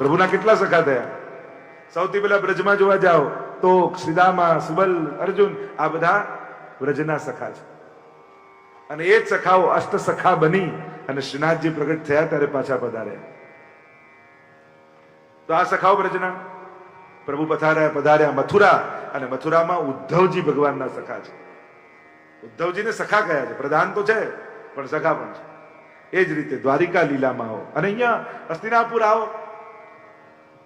પ્રભુના કેટલા સખા થયા? સૌથી પહેલા બ્રજમાં જોવા જાઓ તો શ્રીદામા સુબલ, અર્જુન, આ બધા વ્રજના સખા છે. અને એ જ સખાઓ અષ્ટ સખા બની અને શ્રીનાથજી પ્રગટ થયા ત્યારે પાછા પધાર્યા. તો આ સખાઓ બ્રજના? પ્રભુ પધાર્યા પધાર્યા મથુરા અને મથુરામાં ઉદ્ધવજી ભગવાનના સખા છે. ઉદ્ધવજીને સખા કયા છે? પ્રધાન તો છે, પણ સખા પણ છે. એ જ રીતે દ્વારિકા લીલામાં આવો. અને અહીંયા હસ્તિનાપુર આવો.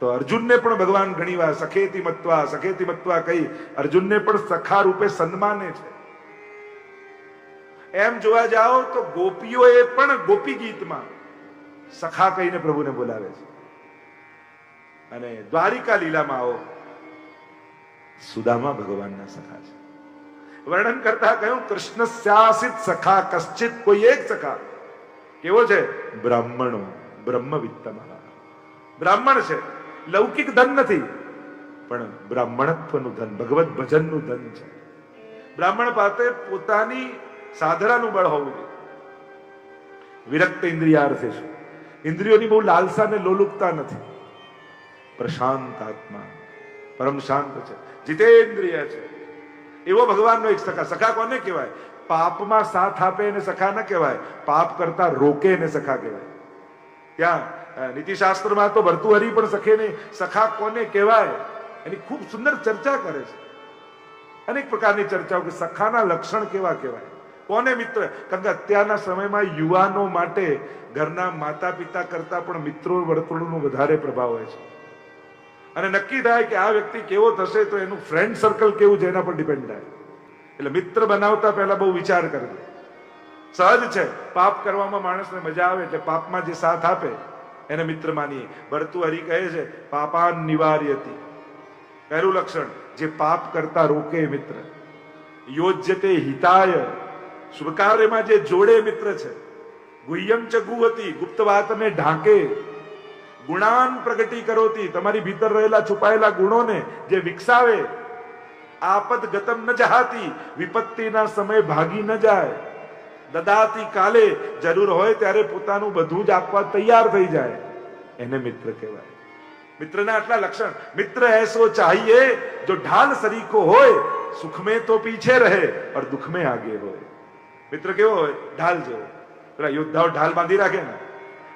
તો અર્જુનને પણ ભગવાન ઘણી વાર સખેતી મત્વા સખેતી મત્વા કહી અર્જુનને પણ સખા રૂપે સન્માને છે. એમ જોવા જાઓ તો ગોપીઓએ પણ ગોપી ગીતમાં સખા કહીને પ્રભુને બોલાવે છે. અને દ્વારિકા લીલામાં આવો સુદામા ભગવાનના સખા છે. વર્ણન કરતા કહ્યું કૃષ્ણ સ્યાસિત સખા, કશ્ચિત કોઈ એક સખા. કેવો છે? બ્રાહ્મણો, બ્રહ્મવિત્તમ. બ્રાહ્મણ છે. લૌકિક ધન નથી. પણ બ્રાહ્મણત્વનું ધન ભગવત ભજનનું ધન છે. બ્રાહ્મણ પાસે પોતાની સાધનાનું બળ હોવું જોઈએ. વિરક્ત ઇન્દ્રિયાર્થે છે. ઇન્દ્રિયોની બહુ લાલસા ને લોલુપતા નથી. પ્રશાંત આત્મા, પરમ શાંત છે. જીતેન્દ્રિય છે. એવો ભગવાનનો એક સખા સખા કોને કહેવાય? પાપમાં સાથ આપે એને સખા ન કહેવાય. પાપ કરતા રોકે એને સખા કહેવાય. ત્યાં નીતિશાસ્ત્રમાં તો ભર્તુહરી પણ સખે નહીં સખા કોને કહેવાય? એની ખૂબ સુંદર ચર્ચા કરે છે. અનેક પ્રકારની ચર્ચાઓ કે સખાના લક્ષણ કેવા કહેવાય? કોને મિત્ર? કારણ કે અત્યારના સમયમાં યુવાનો માટે ઘરના માતા પિતા કરતા પણ મિત્રો વર્તુળનો વધારે પ્રભાવ હોય છે. અને નક્કી થાય કે આ વ્યક્તિ કેવો થશે તો એનું ફ્રેન્ડ સર્કલ કેવું છે એના પર ડિપેન્ડ થાય. એટલે મિત્ર બનાવતા પહેલા બહુ વિચાર કરજો. સહજ છે. પાપ કરવામાં માણસને મજા આવે એટલે પાપમાં જે સાથ આપે એને મિત્ર માનીએ. ભરતુહરી કહે છે, પાપાન નિવાર્યતી. પહેલું લક્ષણ, જે પાપ કરતા રોકે મિત્ર. યોજ્ય તે હિતાય. શુભ કાર્યમાં જે જોડે મિત્ર છે, ગુહ્યમ ચ ગુહતી, ગુપ્ત વાતને ઢાંકે. ગુણાન પ્રગટી કરોતી, તમારી ભીતર રહેલા છુપાયેલા ગુણોને જે વિકસાવે. આપદ ગતમ ન જહાતી, વિપત્તિના સમય ભાગી ન જાય. દદાતી કાલે જરૂર હોય ત્યારે પોતાનું બધું જ આપવા તૈયાર થઈ જાય. એને મિત્ર કહેવાય. મિત્રના આટલા લક્ષણ. મિત્ર એસો ચાહીએ, જો ઢાલ સરીકો હોય સુખ મેં તો પીછે રહે, પણ દુઃખ મેં આગે હોય. મિત્ર કેવો હોય? ઢાલ જેવો. પેલા યોદ્ધાઓ ઢાલ બાંધી રાખે ને.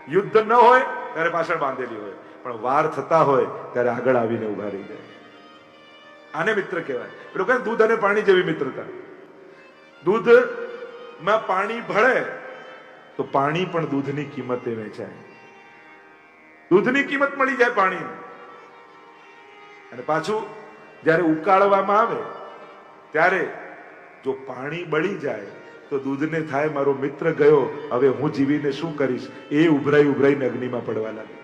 યુદ્ધ ન હોય, ત્યારે પાછળ બાંધેલી હોય. પણ વાર થતા હોય, ત્યારે આગળ આવીને ઊભા રહી જાય. આને મિત્ર કહેવાય. પેલું કહે દૂધ અને પાણી જેવી મિત્રતા. દૂધ માં પાણી ભળે, તો પાણી પણ દૂધની કિંમતે વેચાય. દૂધની કિંમત મળી જાય પાણી અને પાછું જ્યારે ઉકાળવામાં આવે, ત્યારે જો પાણી બળી જાય, તો દૂધને થાય મારો મિત્ર ગયો, હવે હું જીવીને શું કરીશ? એ ઉભરાઈ ઉભરાઈને અગ્નિમાં પડવા લાગે.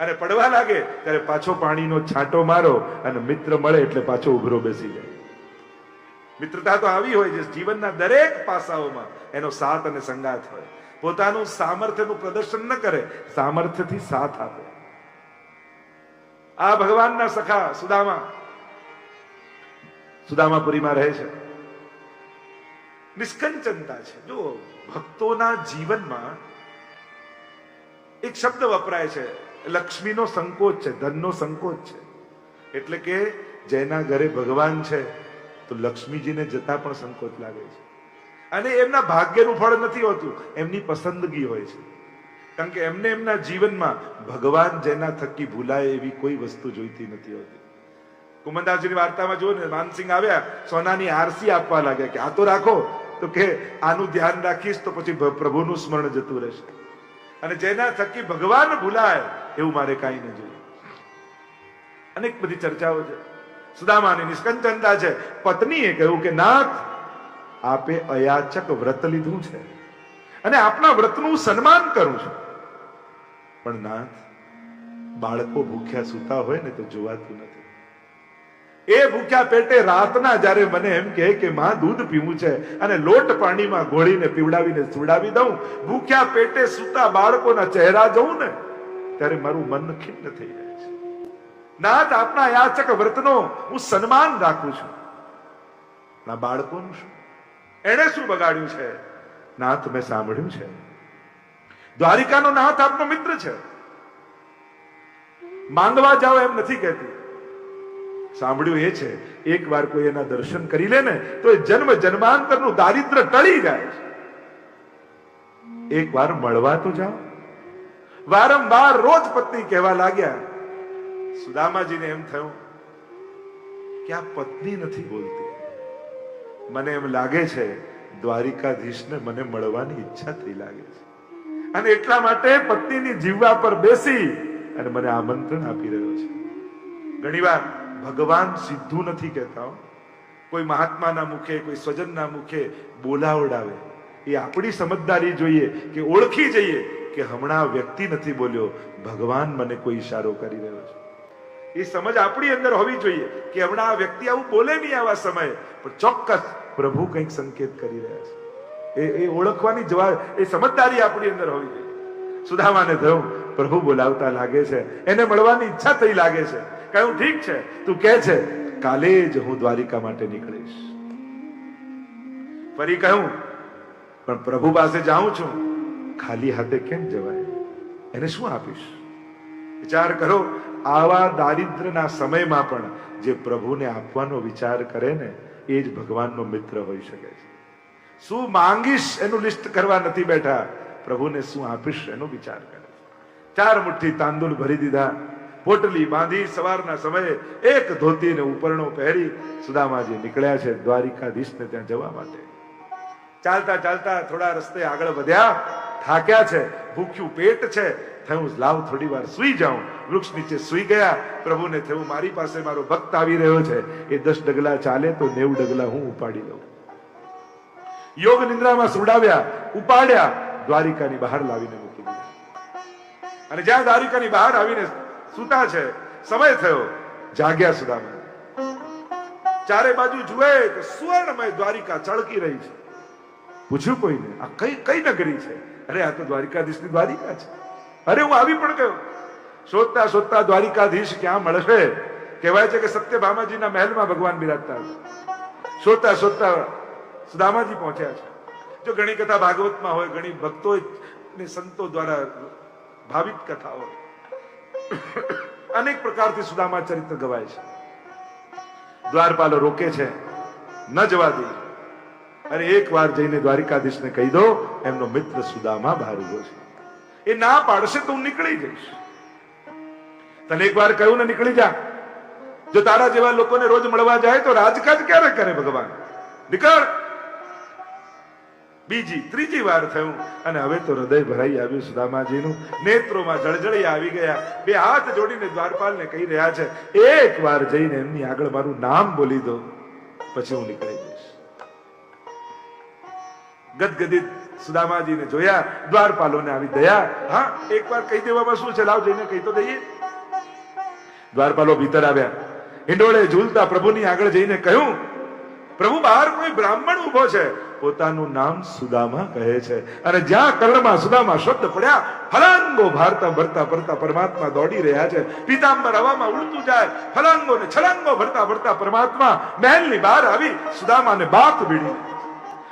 અને પડવા લાગે, ત્યારે પાછો પાણીનો છાંટો મારો અને મિત્ર મળે એટલે પાછો ઉભરો બેસી જાય. મિત્રતા તો આવી હોય છે જીવનના દરેક પાસાઓમાં એનો સાથ અને સંગાથ હોય. પોતાનું સામર્થ્યનું પ્રદર્શન ન કરે, સામર્થ્યથી સાથ આપે. આ ભગવાનના સખા સુદામા, સુદામાપુરીમાં રહે છે. નિષ્કંચનતા છે. જો ભક્તોના જીવનમાં એક શબ્દ વપરાય છે, લક્ષ્મીનો સંકોચ છે, ધનનો સંકોચ છે. એટલે કે જેના ઘરે ભગવાન છે તો લક્ષ્મીજીને જતા પણ સંકોચ લાગે છે. અને એમના ભાગ્યનું ફળ નથી હોતું, એમની પસંદગી હોય છે. કારણ કે એમને એમના જીવનમાં ભગવાન જેના થકી ભૂલાય એવી કોઈ વસ્તુ જોઈતી નથી હોતી. કુમનદાસજીની વાર્તામાં જુઓ ને, માનસિંહ આવ્યા, સોનાની આરસી આપવા લાગ્યા કે, આ તો રાખો. તો કે, આનું ધ્યાન રાખીશ તો પછી પ્રભુનું સ્મરણ જતું રહેશે. અને જેના થકી ભગવાન ભૂલાય એવું મારે કાંઈ ન જોઈએ. અનેક બધી ચર્ચાઓ છે. સુદામાની નિષ્કંચનતા છે. પત્નીએ કહ્યું કે, નાથ, આપે અયાચક વ્રત લીધું છે અને આપના વ્રતનું સન્માન કરું છું. પણ નાથ, બાળકો ભૂખ્યા સૂતા હોય ને તો જોવાતું નથી. એ ભૂખ્યા પેટે રાતના જ્યારે મને એમ કહે કે, માં, દૂધ પીવું છે અને લોટ પાણીમાં ઘોળીને પીવડાવીને સુડાવી દઉં. ભૂખ્યા પેટે સૂતા બાળકોના ચહેરા જોઉં ને, ત્યારે મારું મન ખિન્ન થઈ જાય. નાથ આપના યાચક વ્રતનો હું સન્માન રાખું છું. ના બાળકોનું શું? એણે શું બગાડ્યું છે? નાથ મેં સાંભળ્યું છે. દ્વારિકાનો નાથ આપનો મિત્ર છે. માંગવા જાઓ એમ નથી કહેતી. સાંભળ્યું એ છે એક વાર કોઈ એના દર્શન કરી લે ને, તો એ જન્મ જન્માંતરનું દારિદ્ર ટળી જાય છે. એક વાર મળવા તો જાઓ. વારંવાર રોજ પત્ની કહેવા લાગ્યા સુદામાજીને એમ થયું કે આ પત્ની નથી બોલતી. મને એમ લાગે છે દ્વારિકાધીશને મને મળવાની ઈચ્છા થઈ લાગે છે. અને એટલા માટે પત્નીની જીવવા પર બેસી અને મને આમંત્રણ આપી રહ્યો છે. ઘણીવાર ભગવાન સીધું નથી કહેતા. કોઈ મહાત્માના મુખે, કોઈ સ્વજનના મુખે બોલાવડાવે. એ આપણી સમજદારી જોઈએ કે ઓળખી જઈએ કે હમણાં વ્યક્તિ નથી બોલ્યો. ભગવાન મને કોઈ ઈશારો કરી રહ્યો છે. એ સમજ આપણી અંદર હોવી જોઈએ કે હમણાં આ વ્યક્તિ આવું બોલે નહીં આવા સમયે. પણ ચોક્કસ પ્રભુ કંઈક સંકેત કરી રહ્યા છે. એ એ ઓળખવાની જવાબ એ સમજદારી આપણી અંદર હોવી જોઈએ. સુદામાને થયું, પ્રભુ બોલાવતા લાગે છે. એને મળવાની ઈચ્છા થઈ લાગે છે. કહ્યું ઠીક છે. તું કહે છે, કાલે જ હું દ્વારિકા માટે નીકળીશ. ફરી કહ્યું પણ પ્રભુ પાસે જાઉં છું. ખાલી હાથે કેમ જવાય? એને શું આપીશ? વિચાર કરો આવા દારિદ્રના સમયમાં પણ જે પ્રભુને આપવાનો વિચાર કરે ને, એ જ ભગવાનનો મિત્ર હોઈ શકે છે. શું માંગીશ એનું લિસ્ટ કરવા નથી બેઠા? પ્રભુને શું આપીશ એનો વિચાર કરે ચાર મુઠ્ઠી તાંદુલ ભરી દીધા. પોટલી બાંધી સવારના સમયે એક ધોતી ને ઉપરણો પહેરી સુદામાજી નીકળ્યા છે દ્વારિકાધીશને ત્યાં જવા માટે. ચાલતા ચાલતા થોડા રસ્તે આગળ વધ્યા. થાક્યા છે. ભૂખ્યું પેટ છે. થયું લાવ થોડી વાર, સુઈ જાઉં. વૃક્ષ નીચે સુઈ ગયા. પ્રભુને થયું, મારી પાસે મારો ભક્ત આવી રહ્યો છે. એ દસ ડગલા ચાલે તો નેવું ડગલા હું ઉપાડી લઉં. યોગ નિંદ્રામાં સુડાવ્યા, ઉપાડ્યા, દ્વારિકાની બહાર લાવીને મૂકી દીધા. અને જ્યાં દ્વારિકાની બહાર આવીને સુતા છે, સમય થયો, જાગ્યા સુદામા. ચારે બાજુ જુએ કે સુવર્ણમય દ્વારિકા ચળકી રહી છે. પૂછ્યું કોઈને, આ કઈ કઈ નગરી છે? અરે, આ તો દ્વારિકાધીશની દ્વારિકા છે. અરે હું આવી પણ ગયો. શોધતા શોધતા દ્વારિકાધીશ ક્યાં મળશે? કહેવાય છે કે સત્યભામાજીના મહેલમાં ભગવાન બિરાજતા શોધતા શોધતા સુદામાજી પહોંચ્યા છે. જો ઘણી કથા ભાગવતમાં હોય, ઘણી ભક્તો ને સંતો દ્વારા ભાવિત કથાઓ અનેક પ્રકારથી સુદામા ચરિત્ર ગવાય છે. દ્વારપાલો રોકે છે. ન જવા દે. અને એક વાર જઈને દ્વારિકાધીશને કહી દો, એમનો મિત્ર સુદામા બહાર ઊભો છે. એ ના પાડશે તો હું નીકળી જઈશ. તને એક વાર કહ્યું ને નીકળી જા. જો તારા જેવા લોકોને રોજ મળવા જાય તો રાજકાજ ક્યારે કરે ભગવાન? નીકળ. બીજી, ત્રીજી વાર થયું અને હવે તો હૃદય ભરાઈ આવ્યું સુદામાજીનું. નેત્રોમાં જળજળી આવી ગયા. બે હાથ જોડીને દ્વારપાલને કહી રહ્યા છે, એક વાર જઈને એમની આગળ મારું નામ બોલી દો. પછી હું નીકળી જઈશ. ગદગદિત સુદામાજીને જોયા, દ્વારપાલોને આવી દયા. હા, એકવાર કહી દેવામાં શું છે? લાવ જઈને કહી તો દઈએ. દ્વારપાલો ભીતર આવ્યા. હિંડોળે ઝૂલતા પ્રભુની આગળ જઈને કહ્યું, પ્રભુ, બહાર કોઈ બ્રાહ્મણ ઊભો છે? પોતાનું નામ સુદામા કહે છે. અને જ્યાં કર્ણમાં સુદામા શબ્દ પડ્યા, ફલાંગો ભારતા ભરતા ભરતા પરમાત્મા દોડી રહ્યા છે. પીતાંબર હવામાં ઉડતું જાય ફલાંગો ને છલાંગો ભરતા ભરતા પરમાત્મા મહેલની બહાર આવી, સુદામાને બાથ ભીડી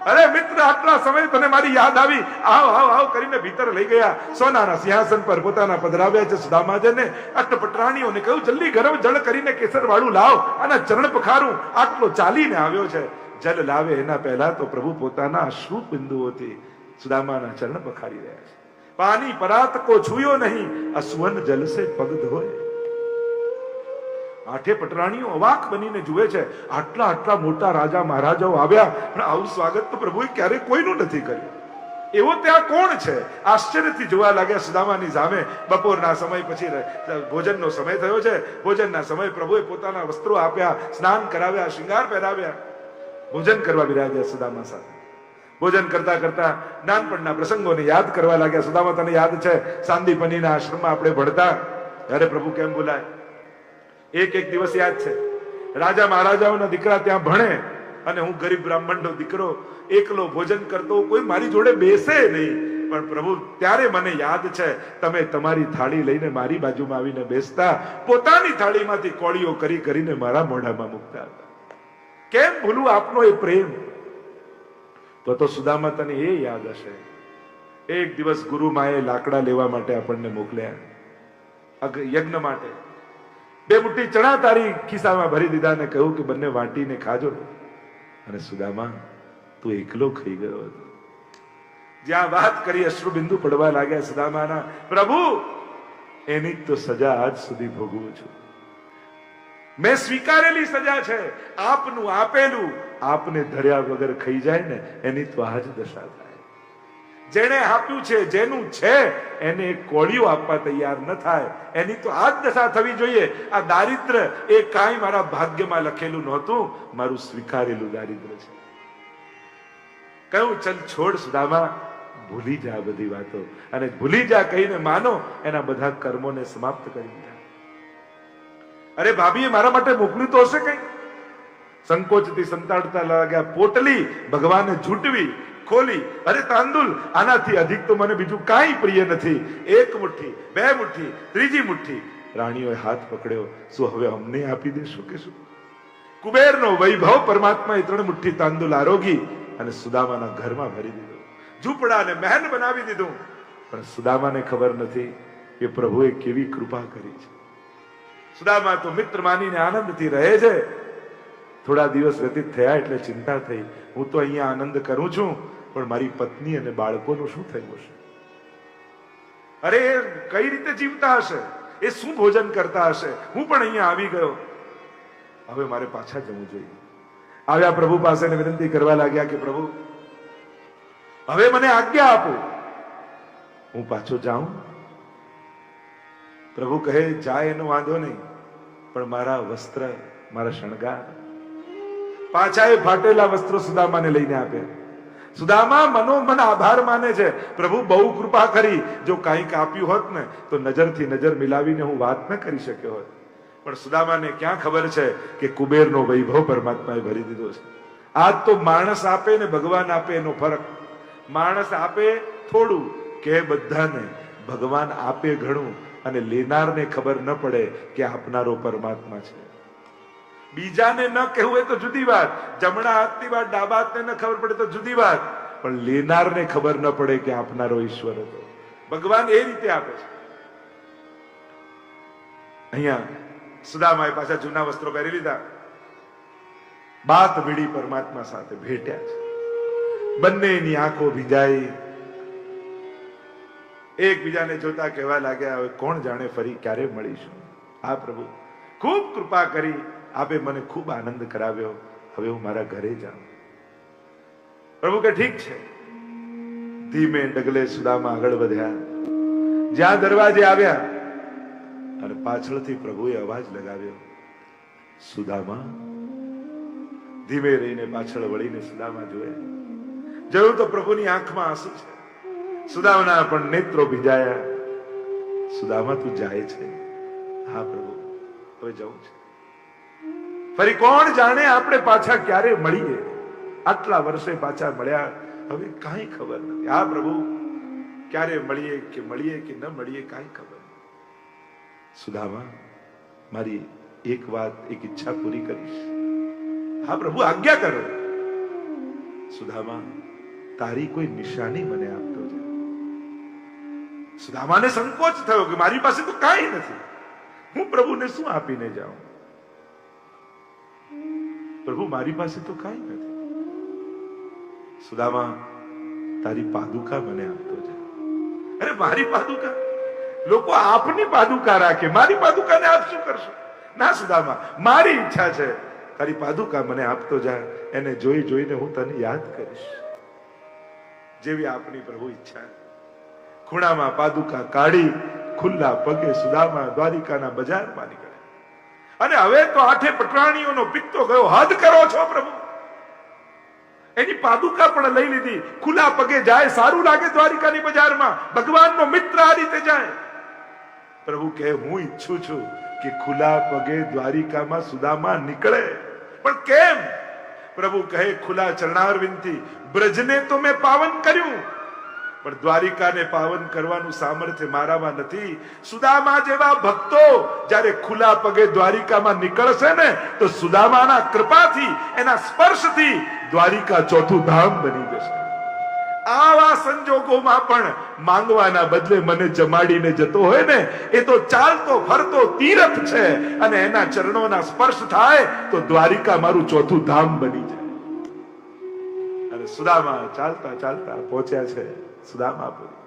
અરે મિત્ર, આટલા સમય તને મારી યાદ આવી. આવ આવ આવ કરીને ભીતર લઈ ગયા. સોનાના સિંહાસન પર પોતાના પધરાવ્યા છે સુદામાજને. અટપટરાણીઓને કહ્યું, જલ્દી ગરમ જળ કરીને કેસર વાળું લાવ આના ચરણ પખારું. આટલો ચાલીને આવ્યો છે. જલ લાવે એના પહેલા તો પ્રભુ પોતાના અશ્રુ બિંદુઓથી સુદામાના ચરણ પખારી રહ્યા છે. પાણી પરાત કો છુયો નહીં. અસવન જલ સે પગ ધોય આઠે પટરાણીઓ અવાક બનીને જુએ છે. આટલા આટલા મોટા રાજા મહારાજાઓ આવ્યા પણ આવું સ્વાગત તો પ્રભુએ ક્યારેય કોઈનું નથી કર્યું. એવો ત્યાં કોણ છે? આશ્ચર્યથી જોવા લાગ્યા સુદામાની સામે. બપોરના સમય પછી ભોજનનો સમય થયો છે. ભોજનના સમય પ્રભુએ પોતાના વસ્ત્રો આપ્યા, સ્નાન કરાવ્યા, શૃંગાર પહેરાવ્યા. ભોજન કરવા બિરાજ્યા સુદામા સાથે. ભોજન કરતા કરતા નાનપણના પ્રસંગોને યાદ કરવા લાગ્યા. સુદામા તને યાદ છે? સાંદીપનીના આશ્રમમાં આપણે ભણતા. ત્યારે પ્રભુ કેમ બોલાય એક એક દિવસ યાદ છે. રાજા મહારાજાઓના દીકરા ત્યાં ભણે અને હું ગરીબ બ્રાહ્મણનો દીકરો, એકલો ભોજન કરતો કોઈ મારી જોડે બેસે નહીં. પણ પ્રભુ, ત્યારે મને યાદ છે, તમે તમારી થાળી લઈને મારી બાજુમાં આવીને બેસતા, પોતાની થાળીમાંથી કોળીઓ કરી કરીને મારા મોઢામાં મૂકતા હતા. કેમ ભૂલું આપનો એ પ્રેમ? તો તો સુદામા તને એ યાદ હશે. એક દિવસ ગુરુ માએ લાકડા લેવા માટે આપણને મોકલ્યા. યજ્ઞ માટે. બે મુઠ્ઠી ચણા તારી ખિસ્સામાં ભરી દીધા અને કહ્યું કે બંને વાટીને ખાજો અને સુદામા, તું એકલો ખાઈ ગયો હતો. જ્યાં વાત કરી અશ્રુબિંદુ પડવા લાગ્યા સુદામાના, પ્રભુ, એની તો સજા આજ સુધી ભોગવું છું. મેં સ્વીકારેલી સજા છે. આપનું આપેલું, આપને ધર્યા વગર ખાઈ જાય ને, એની તો આજ દશા થાય. જેણે આપ્યું છે, જેનું છે, એને એક આપવા તૈયાર ન થાય. એની તો આ જ દશા થવી જોઈએ. આ દારિદ્ર એ કાંઈ મારા ભાગ્યમાં લખેલું નહોતું. મારું સ્વીકારેલું દારિદ્ર છે. કયું ચલ છોડ સુદામા, ભૂલી જા બધી વાતો. અને ભૂલી જા કહીને માનો, એના બધા કર્મોને સમાપ્ત કરી દીધા. અરે ભાભીએ, મારા માટે મોકલ્યું તો હશે કઈ? સંકોચથી સંતાડતા લાગ્યા પોટલી ભગવાને ઝૂંટવી, ખોલી, અરે તાંદુલ, આનાથી અધિક તો મને બીજું કાંઈ પ્રિય નથી. એક મુઠ્ઠી, બે મુઠ્ઠી, ત્રીજી મુઠ્ઠી. રાણીઓએ હાથ પકડ્યો, શું હવે અમને આપી દેશો કે શું? કુબેરનો વૈભવ પરમાત્માએ ત્રણ મુઠ્ઠી તાંદુલ આરોગી અને સુદામાના ઘરમાં ભરી દીધો. ઝૂંપડાને મહેલ બનાવી દીધું. પણ સુદામાને ખબર નથી કે પ્રભુએ કેવી કૃપા કરી છે. સુદામા તો મિત્ર માનીને આનંદથી રહે છે. થોડા દિવસ વ્યતીત થયા એટલે ચિંતા થઈ. હું તો અહીંયા આનંદ કરું છું, પણ મારી પત્ની અને બાળકોનું શું થયું હશે? અરે, કઈ રીતે જીવતા હશે? એ શું ભોજન કરતા હશે? હું પણ અહીંયા આવી ગયો. હવે મારે પાછા જવું જોઈએ. આવ્યા પ્રભુ પાસે વિનંતી કરવા લાગ્યા કે, પ્રભુ, હવે મને આજ્ઞા આપો. હું પાછો જાઉં. પ્રભુ કહે, જાય એનો વાંધો નહીં, પણ મારા વસ્ત્ર, મારા શણગાર પાછા એ ફાટેલા વસ્ત્રો સુદામાને લઈને આપે. સુદામા મનોમન આભાર માને છે. પ્રભુ, બહુ કૃપા કરી. જો કાંઈક આપ્યું હોત ને, તો નજરથી નજર મિલાવીને હું વાત ન કરી શક્યો હોત. પણ સુદામાને ક્યાં ખબર છે કે કુબેરનો વૈભવ પરમાત્માએ ભરી દીધો છે. આજ તો માણસ આપે ને ભગવાન આપે એનો ફરક. માણસ આપે થોડું, કે બધાને ભગવાન આપે ઘણું, અને લેનારને ખબર ન પડે કે આપનારો પરમાત્મા છે. બીજાને ન કહેવું હોય તો જુદી વાત. જમણા હાથની વાત, ડાબા હાથને ન ખબર પડે તો જુદી વાત. પણ લેનારને ખબર ન પડે કે આપનારો ઈશ્વર હતો. ભગવાન એ રીતે આપે છે. અહીંયા સુદામાએ પાછા જૂના વસ્ત્રો પહેરી લીધા. બાત ભીડી પરમાત્મા સાથે ભેટ્યા છે. બંનેની આંખો ભીજાઈ. એકબીજાને જોતા કહેવા લાગ્યા, હવે કોણ જાણે ફરી ક્યારે મળીશું? આ પ્રભુ, ખૂબ કૃપા કરી આપે મને ખૂબ આનંદ કરાવ્યો. હવે હું મારા ઘરે જાઉં. પ્રભુ કે ઠીક છે. ધીમે ડગલે સુદામા આગળ વધ્યા. જ્યાં દરવાજે આવ્યા અને પાછળથી પ્રભુએ અવાજ લગાવ્યો. સુદામા, ધીમે રહીને પાછળ વળીને સુદામા જોયા. જોયું તો પ્રભુની આંખમાં આંસુ છે. સુદામના પણ નેત્રો ભીજાયા. સુદામા, તું જાય છે. હા પ્રભુ, હવે જવું છે. ફરી કોણ જાણે આપણે પાછા ક્યારે મળીએ? આટલા વર્ષે પાછા મળ્યા, હવે કાંઈ ખબર નથી. હા, પ્રભુ, ક્યારે મળીએ કે મળીએ કે ન મળીએ કાંઈ ખબર સુધામા મારી એક વાત, એક ઈચ્છા પૂરી કરીશ. હા, પ્રભુ, આજ્ઞા કરો. સુધામા તારી કોઈ નિશાની મને આપતો છે સુદામાને સંકોચ થયો કે મારી પાસે તો કાંઈ નથી. હું પ્રભુને શું આપીને જાઉં? પ્રભુ, મારી પાસે તો કાંઈ નથી. સુદામા, તારી પાદુકા મને આપતો જા. અરે, મારી પાદુકા? લોકો આપની પાદુકા રાખે. મારી પાદુકાને આપ શું કરશો? ના, સુદામા, મારી ઈચ્છા છે. તારી પાદુકા મને આપતો જા. એને જોઈ જોઈને હું તને યાદ કરીશ. જેવી આપની પ્રભુ ઈચ્છા ખૂણામાં પાદુકા કાઢી, ખુલ્લા પગે સુદામા દ્વારિકાના બજારમાં નીકળ્યા અને હવે તો આઠે પટરાણીઓનો પિત્તો ગયો. હદ કરો છો પ્રભુ. એની પાદુકા પણ લઈ લીધી. ખુલ્લા પગે જાય. સારું લાગે દ્વારિકાની બજારમાં. ભગવાનનો મિત્ર આ રીતે જાય. પ્રભુ કહે, હું ઈચ્છું છું કે ખુલ્લા પગે દ્વારિકામાં સુદામા નીકળે. પણ કેમ? પ્રભુ કહે, ખુલ્લા ચરણારવિંદથી બ્રજને તો મેં પાવન કર્યું. પણ દ્વારિકાને પાવન કરવાનું સામર્થ્ય મારામાં નથી. સુદામા જેવા ભક્તો જ્યારે ખુલ્લા પગે દ્વારિકામાં નીકળશે ને, તો સુદામાના કૃપાથી, એના સ્પર્શથી દ્વારિકા ચોથું ધામ બની જશે. આવા સંજોગોમાં પણ માંગવાના બદલે મને જમાડીને જતો હોય ને, એ તો ચાલતો ફરતો તીરથ છે અને એના ચરણોના સ્પર્શ થાય તો દ્વારિકા મારું ચોથું ધામ બની જાય. અને સુદામા ચાલતા ચાલતા પહોંચ્યા છે. સુદામાપુરી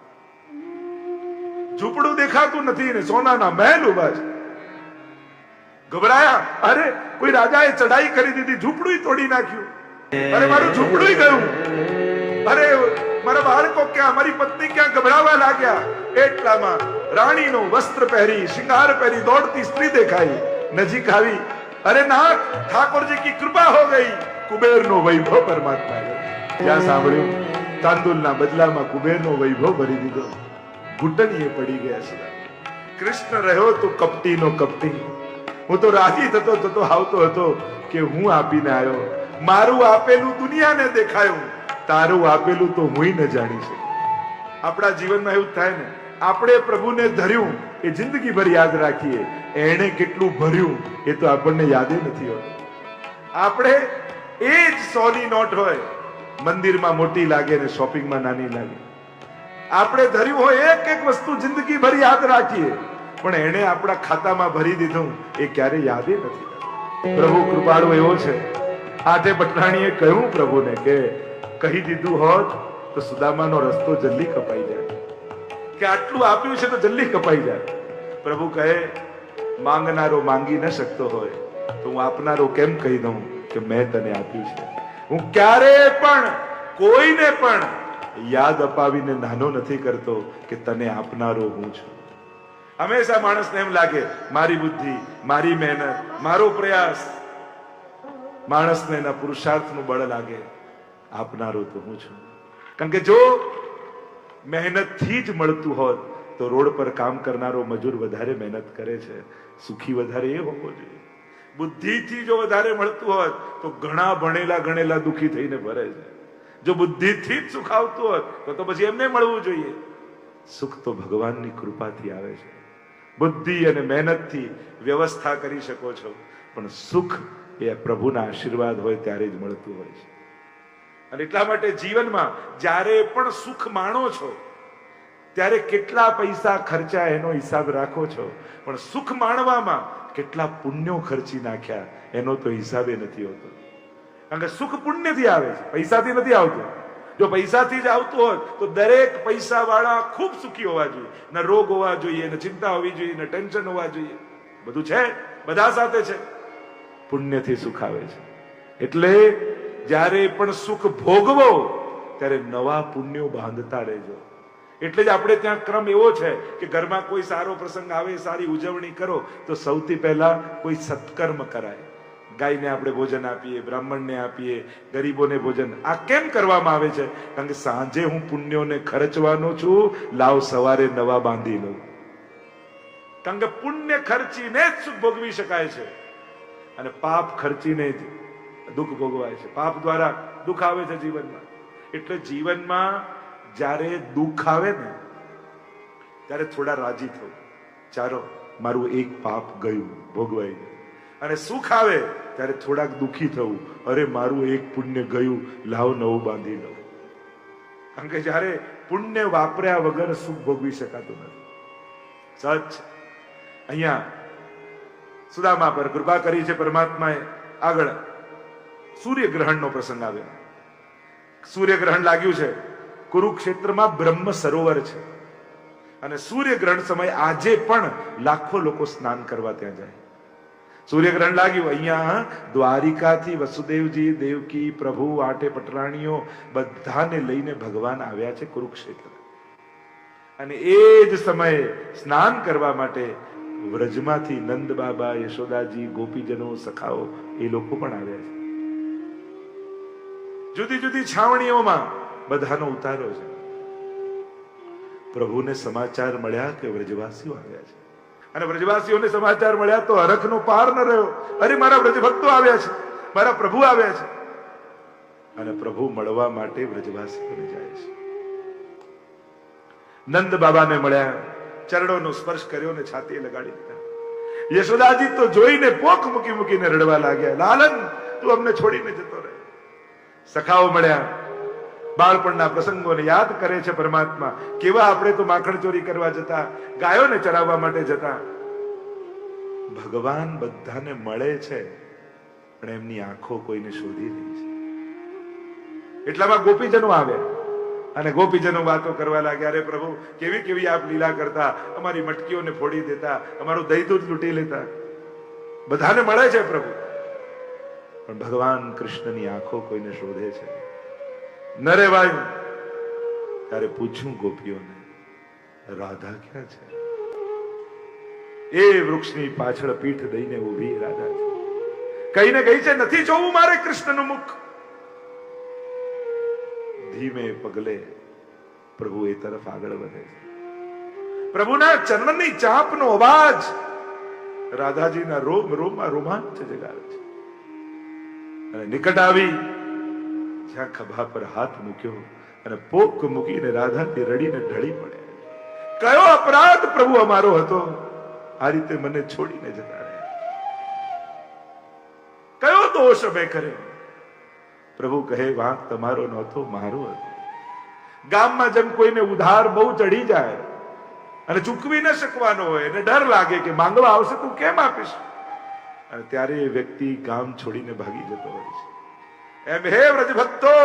ઝૂંપડું દેખાતું નથી ને સોનાના મહેલ ઊભા છે. ગભરાયા. અરે, કોઈ રાજાએ ચડાઈ કરી દીધી ઝૂંપડું તોડી નાખ્યું. અરે, મારું ઝૂંપડું ગયું. અરે, મારા બાળકો ક્યાં, મારી પત્ની ક્યાં ગભરાવા લાગ્યા? એટલામાં રાણીનું વસ્ત્ર પહેરી, શિંગાર પહેરી દોડતી સ્ત્રી દેખાઈ. નજીક આવી. અરે ના ઠાકોરજી કી કૃપા હો ગઈ. કુબેરનો વૈભવ પરમાત્મા ત્યાં સાંભળ્યું? તાંદુલના બદલામાં કુબેરનો વૈભવ ભરી દીધો. ઘૂંટણીએ પડી ગયા સુધા કૃષ્ણ રહ્યો તો કપટીનો કપટી. હું તો રાજી થતો થતો આવતો હતો કે હું આપીને આવ્યો. મારું આપેલું દુનિયાને દેખાયું. તારું આપેલું તો હું ન જાણી શકું. આપણા જીવનમાં એવું થાય ને. આપણે પ્રભુને ધર્યું, એ જિંદગી ભર યાદ રાખીએ. એણે કેટલું ભર્યું, એ તો આપણને યાદે નથી હોતું. આપણે એ જ સોની નોટ હોય. મંદિરમાં મોટી લાગે ને શોપિંગમાં નાની લાગે. આપણે ધર્યું હોય એક એક વસ્તુ જિંદગી ભરી યાદ રાખીએ. પણ એણે આપણા ખાતામાં ભરી દીધું. એ ક્યારે યાદે નથી પ્રભુ કૃપાળુ એવો છે. આજે પટરાણીએ કહ્યું પ્રભુને કે કહી દીધું હોત તો સુદામાનો રસ્તો જલ્દી કપાઈ જાય. કે આટલું આપ્યું છે તો જલ્દી કપાઈ જાય. પ્રભુ કહે, માંગનારો માંગી ન શકતો હોય. તો હું આપનારો કેમ કહી દઉં કે મેં તને આપ્યું છે? હું ક્યારે પણ કોઈને પણ યાદ અપાવીને નાનો નથી કરતો કે તને આપનારો હું છું. હંમેશા માણસને એમ લાગે, મારી બુદ્ધિ, મારી મહેનત, મારો પ્રયાસ. માણસને એના પુરુષાર્થનું બળ લાગે, આપનારો તો હું છું. કારણ કે જો મહેનતથી જ મળતું હોત, તો રોડ પર કામ કરનારો મજૂર વધારે મહેનત કરે છે, સુખી વધારે એ હોવો જોઈએ. બુદ્ધિથી જો વધારે મળતું હોત, તો ઘણા ભણેલા ગણેલા દુઃખી થઈને ભરે છે. જો બુદ્ધિથી જ સુખ આવતું હોત, તો તો પછી એમને મળવું જોઈએ. સુખ તો ભગવાનની કૃપાથી આવે છે. બુદ્ધિ અને મહેનતથી વ્યવસ્થા કરી શકો છો, પણ સુખ એ પ્રભુના આશીર્વાદ હોય ત્યારે જ મળતું હોય છે. અને એટલા માટે જીવનમાં જ્યારે પણ સુખ માણો છો ત્યારે કેટલા પૈસા ખર્ચા એનો હિસાબ રાખો છો? પણ સુખ માણવામાં કેટલા પુણ્યો ખર્ચી નાખ્યા એનો તો હિસાબે નથી હોતો. કારણ કે સુખ પુણ્યથી આવે છે, પૈસાથી નથી આવતું. જો પૈસાથી જ આવતું હોત, તો દરેક પૈસા વાળા ખૂબ સુખી હોવા જોઈએ. ને રોગ હોવા જોઈએ, ને ચિંતા હોવી જોઈએ, ને ટેન્શન હોવા જોઈએ. બધું છે? બધા સાથે છે? પુણ્યથી સુખ આવે છે. એટલે જ્યારે પણ સુખ ભોગવો, ત્યારે નવા પુણ્યો બાંધતા રહેજો. એટલે જ આપણે ત્યાં ક્રમ એવો છે કે ઘરમાં કોઈ સારો પ્રસંગ આવે, સારી ઉજવણી કરો, તો સૌથી પહેલા કોઈ સત્કર્મ કરાય. ગાયને આપણે ભોજન આપીએ, બ્રાહ્મણને આપીએ, ગરીબોને ભોજન, આ કેમ કરવામાં આવે છે? કારણ કે સાંજે હું પુણ્યોને ખર્ચવાનો છું, લાવ સવારે નવા બાંધી લઉં. કારણ કે પુણ્ય ખર્ચીને જ સુખ ભોગવી શકાય છે. અને પાપ ખર્ચીને જ દુઃખ ભોગવાય છે. પાપ દ્વારા દુઃખ આવે છે જીવનમાં. એટલે જીવનમાં જ્યારે દુઃખ આવે ને, ત્યારે થોડા રાજી થવું ચાલો, મારું એક પાપ ગયું, ભોગવાઈ અને સુખ આવે ત્યારે થોડાક દુઃખી થવું. અરે, મારું એક પુણ્ય ગયું, લાવ નવું બાંધી લઉં કારણ કે જ્યારે પુણ્ય વાપર્યા વગર સુખ ભોગવી શકાતું નથી. સચ. અહીંયા સુદામા પર કૃપા કરી છે પરમાત્માએ. આગળ સૂર્યગ્રહણનો પ્રસંગ આવ્યો સૂર્યગ્રહણ લાગ્યું છે. કુરુક્ષેત્રમાં બ્રહ્મ સરોવર છે. અને સૂર્યગ્રહણ સમય આજે પણ લાખો લોકો સ્નાન કરવા ત્યાં જાય. સૂર્યગ્રહણ લાગ્યું, અહીંયા દ્વારિકાથી વસુદેવજી, દેવકી, પ્રભુ આટે પટરાણીઓ બધાને લઈને ભગવાન આવ્યા છે કુરુક્ષેત્ર. અને એ જ સમયે સ્નાન કરવા માટે વ્રજમાંથી નંદ બાબા, યશોદાજી, ગોપીજનો, સખાઓ એ લોકો પણ આવ્યા છે. જુદી જુદી છાવણીઓમાં બધાનો ઉતારો છે. પ્રભુને સમાચાર મળ્યા કે વ્રજવાસીઓ આવ્યા છે? અને વ્રજવાસીઓને સમાચાર મળ્યા તો હરખનો પાર ન રહ્યો. અરે, મારા વ્રજભક્તો આવ્યા છે. મારા પ્રભુ આવ્યા છે. અને પ્રભુ મળવા માટે વ્રજવાસીઓને જાય છે. નંદ બાબાને મળ્યા, ચરણોનો સ્પર્શ કર્યો ને છાતીએ લગાડી દીધા. યશોદાજી તો જોઈને પોખ મૂકી મૂકીને રડવા લાગ્યા. લાલન, તું અમને છોડીને જતો રહે. સખાઓ મળ્યા બાળપણના પ્રસંગોને યાદ કરે છે પરમાત્મા. કેવા આપણે તો માખણ ચોરી કરવા જતા, ગાયોને ચરાવવા માટે જતા. ભગવાન બધાને મળે છે, પણ એમની આંખો કોઈને શોધી રહી છે. એટલામાં ગોપીજનો આવે અને ગોપીજનો વાતો કરવા લાગ્યા, અરે પ્રભુ, કેવી કેવી આપ લીલા કરતા? અમારી મટકીઓને ફોડી દેતા, અમારું દહીં દૂધ લૂંટી લેતા. બધાને મળે છે પ્રભુ. પણ ભગવાન કૃષ્ણની આંખો કોઈને શોધે છે? નરે વાયુ ત્યારે પૂછ્યું ગોપીઓને, રાધા ક્યાં છે? એ વૃક્ષની પાછળ પીઠ દઈને ઊભી રાધા છે. કહીને ગઈ છે, નથી જોવું મારે કૃષ્ણનું મુખ. ધીમે પગલે પ્રભુ એ તરફ આગળ વધે છે. પ્રભુના ચરણની ચાપનો અવાજ રાધાજીના રોમ રોમમાં રોમાંચ જગાવે છે. અને નિકટ આવી જ્યાં ખભા પર હાથ મૂક્યો અને પોક મૂકીને રાધાથી રડીને ઢળી પડે. કયો અપરાધ પ્રભુ અમારો હતો? આ રીતે મને છોડીને જતા રહ્યા. કયો દોષ અમે કર્યો? પ્રભુ કહે, વાંક તમારો નહોતો, મારો હતો. ગામમાં જેમ કોઈને ઉધાર બહુ ચડી જાય અને ચૂકવી ન શકવાનો હોય અને ડર લાગે કે માંગવા આવશે તું કેમ આપીશ? અને ત્યારે એ વ્યક્તિ ગામ છોડીને ભાગી જતો હોય છે. એમ હે વ્રજભક્તો,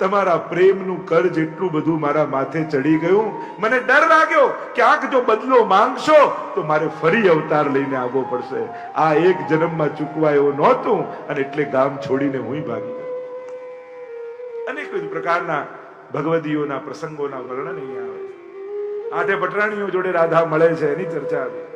તમારા પ્રેમનું કર જેટલું બધું મારા માથે ચડી ગયું, મને ડર લાગ્યો ક્યાંક જો બદલો માંગશો, તો મારે ફરી અવતાર લઈને આવવો પડશે. આ એક જન્મમાં ચૂકવા એવું નહોતું અને એટલે ગામ છોડીને હું ભાગી ગયો. અનેકવિધ પ્રકારના ભગવદીઓના પ્રસંગોના વર્ણન અહીંયા આવે આઠે પટરાણીઓ જોડે રાધા મળે છે, એની ચર્ચા આવી